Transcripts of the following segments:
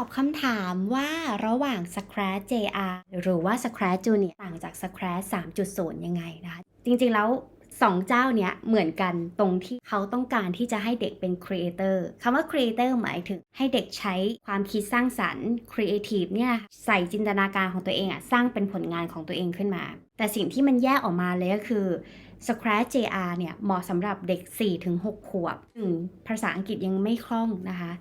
อบคำถามว่าระหว่าง Scratch JR หรือว่า Scratch Junior ต่างจาก Scratch 3.0 ยังไงนะคะจริงๆแล้ว2เจ้าเนี้ยเหมือนกันตรงที่เขาต้องการที่จะให้เด็กเป็น Creator คำว่า Creator หมายถึงให้เด็กใช้ความคิดสร้างสรรค์ Creative เนี่ยใส่จินตนาการของตัวเองอะสร้างเป็นผลงานของตัวเองขึ้นมา แต่สิ่งที่มันแยกออกมาเลยก็คือ Scratch JR เนี่ยเหมาะสำหรับเด็ก 4-6 ขวบ 1. ภาษาอังกฤษยังไม่คล่องนะคะ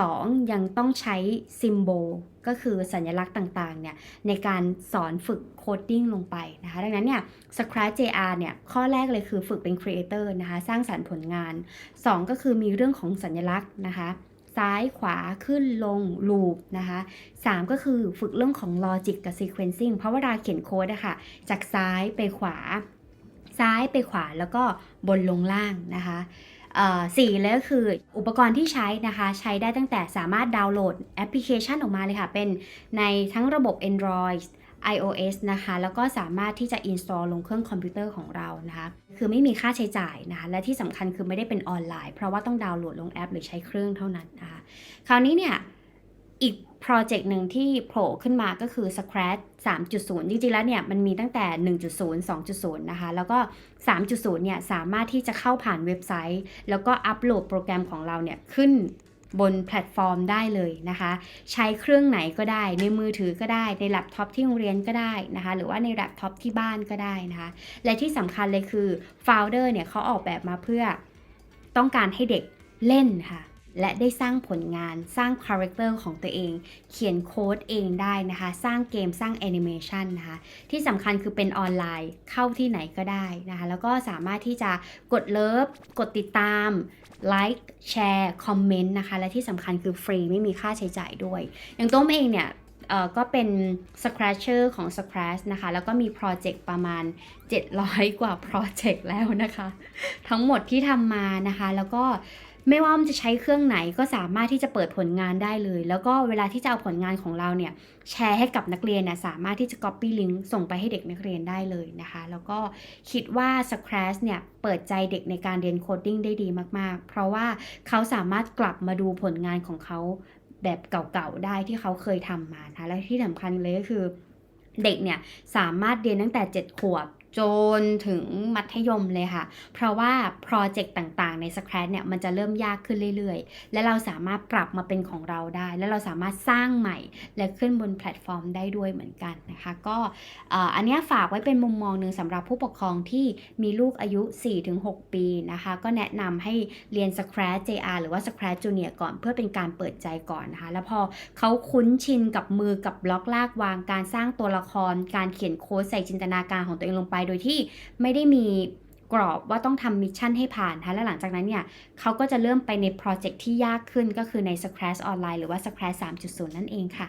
2. ยังต้องใช้ซิมโบลก็คือสัญลักษณ์ต่างๆเนี่ยในการสอนฝึกโคดดิ้งลงไปนะคะ ดังนั้นเนี่ย Scratch JR เนี่ยข้อแรกเลยคือฝึกเป็น Creator นะคะ สร้างสรรค์ผลงาน 2 ก็คือมีเรื่องของสัญลักษณ์นะคะซ้ายขวาขึ้นลงลูปนะคะ3ก็คือฝึกเรื่องของ Logic กับ Sequencing เพราะเวลาเขียนโค้ดอะค่ะ จากซ้ายไปขวา ซ้ายไปขวาแล้วก็บนลงล่างนะคะสี่เลยก็คืออุปกรณ์ที่ใช้นะคะ ใช้ได้ตั้งแต่สามารถดาวน์โหลดแอปพลิเคชันออกมาเลยค่ะ เป็นในทั้งระบบ Android iOS นะคะ แล้วก็สามารถที่จะ install ลงเครื่องคอมพิวเตอร์ของเรานะคะ คือไม่มีค่าใช้จ่ายนะคะ และที่สำคัญคือไม่ได้เป็นออนไลน์ เพราะว่าต้องดาวน์โหลดลงแอป หรือใช้เครื่องเท่านั้นนะคะ คราวนี้เนี่ย อีก โปรเจกต์หนึ่งที่โผล่ขึ้นมาก็คือ Scratch 3.0 จริงๆ แล้วเนี่ยมันมีตั้งแต่ 1.0 2.0 นะคะ แล้วก็ 3.0 เนี่ยสามารถที่จะเข้าผ่านเว็บไซต์ แล้วก็อัปโหลดโปรแกรมของเราเนี่ยขึ้นบนแพลตฟอร์มได้เลยนะคะ ใช้เครื่องไหนก็ได้ ในมือถือก็ได้ ในแล็ปท็อปที่โรงเรียนก็ได้นะคะ หรือว่าในแล็ปท็อปที่บ้านก็ได้นะคะ และที่สำคัญเลยคือ Founder เนี่ยเขาออกแบบมาเพื่อต้องการให้เด็กเล่นค่ะ และได้สร้างผลงานสร้างคาแรคเตอร์ของตัวเอง เขียนโค้ดเองได้นะคะ สร้างเกมสร้างแอนิเมชันนะคะ ที่สำคัญคือเป็นออนไลน์เข้าที่ไหนก็ได้นะคะ แล้วก็สามารถที่จะกดเลิฟกดติดตามไลค์แชร์คอมเมนต์นะคะ และที่สำคัญคือฟรีไม่มีค่าใช้จ่ายด้วย อย่างต้มเองเนี่ยก็เป็น Scratcher ของ Scratch นะคะ แล้วก็มีโปรเจกต์ประมาณ 700 กว่าโปรเจกต์แล้วนะคะ ทั้งหมดที่ทำมานะคะ แล้วก็ ไม่ว่ามันจะใช้เครื่องไหนก็สามารถที่จะเปิดผลงานได้เลย แล้วก็เวลาที่จะเอาผลงานของเราเนี่ยแชร์ให้กับนักเรียนเนี่ยสามารถที่จะ copy link ส่งไปให้เด็กนักเรียนได้เลยนะคะ แล้วก็คิดว่า Scratch เนี่ยเปิดใจเด็กในการเรียนโคดดิ้งได้ดีมากๆ เพราะว่าเขาสามารถกลับมาดูผลงานของเขาแบบเก่าๆได้ที่เขาเคยทำมานะคะและที่สำคัญเลยก็คือเด็กเนี่ยสามารถเรียนตั้งแต่ 7 ขวบ จนถึงมัธยมเลยค่ะ เพราะว่าโปรเจกต์ต่างๆ ใน Scratch เนี่ยมันจะเริ่มยากขึ้นเรื่อยๆ และเราสามารถปรับมาเป็นของเราได้ และเราสามารถสร้างใหม่ และขึ้นบนแพลตฟอร์มได้ด้วยเหมือนกันนะคะ ก็อันนี้ฝากไว้เป็นมุมมองหนึ่งสำหรับผู้ปกครองที่มีลูกอายุ 4-6 ปีนะคะ ก็แนะนำให้เรียน Scratch JR หรือว่า Scratch Junior ก่อนเพื่อเป็นการเปิดใจก่อนนะคะ แล้วพอเขาคุ้นชินกับมือกับบล็อกลากวางการสร้างตัวละคร การเขียนโค้ดใส่จินตนาการของตัวเองลงไปโดยที่ไม่ได้มีกรอบว่าต้องทำมิชชั่นให้ผ่านนะคะและหลังจากนั้นเนี่ยเขาก็จะเริ่มไปในโปรเจกต์ที่ยากขึ้นก็คือใน Scratch ออนไลน์หรือว่า Scratch 3.0 นั่นเองค่ะ